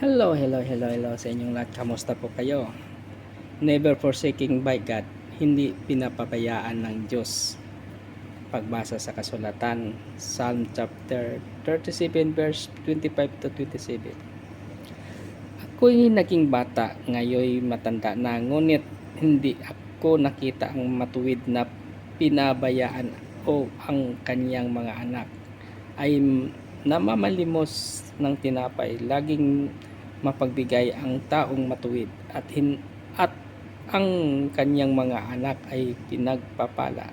Hello, hello, hello, hello sa inyong lahat. Kamusta po kayo? Never forsaking by God, hindi pinapabayaan ng Diyos. Pagbasa sa kasulatan, Psalm chapter 37 verse 25 to 27. Ako'y naging bata, ngayoy matanda na, ngunit hindi ako nakita ang matuwid na pinabayaan o ang kanyang mga anak ay namamalimos ng tinapay, laging mapagbigay ang taong matuwid at hin at ang kanyang mga anak ay pinagpapala.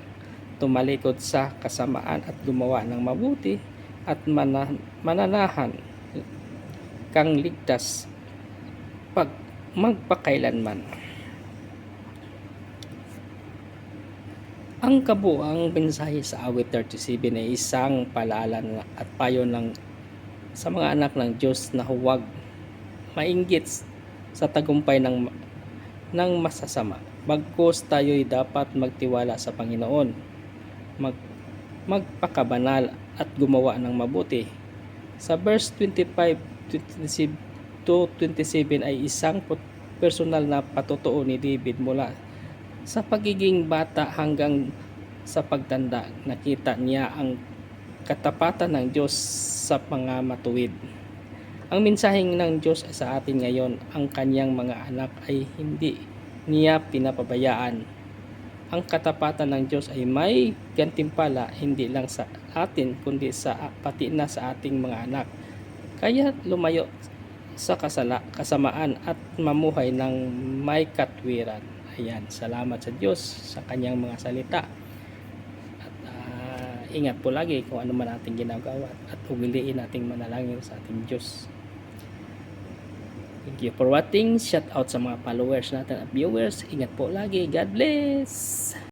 Tumalikod sa kasamaan at gumawa ng mabuti at mana, mananahan kang ligtas pag magpakailanman. Ang kabuang mensahe sa awit 37 ay isang paalala na- at payo ng sa mga anak ng Diyos na huwag mainggit sa tagumpay ng ng masasama. Bagkus tayo'y dapat magtiwala sa Panginoon, mag, magpakabanal at gumawa ng mabuti. Sa verse 25 to 27 ay isang personal na patutuo ni David mula sa pagiging bata hanggang sa pagtanda. Nakita niya ang katapatan ng Diyos sa mga matuwid. Ang mensaheng ng Diyos sa atin ngayon, ang kanyang mga anak ay hindi niya pinapabayaan. Ang katapatan ng Diyos ay may gantimpala hindi lang sa atin kundi sa pati na sa ating mga anak. Kaya lumayo sa kasala, kasamaan at mamuhay ng may katwiran. Ayan, salamat sa Diyos sa kanyang mga salita. At ingat po lagi kung ano man ating ginagawa at ugiliin nating manalangin sa ating Diyos. Thank you for watching. Shout out sa mga followers natin at viewers. Ingat po lagi. God bless!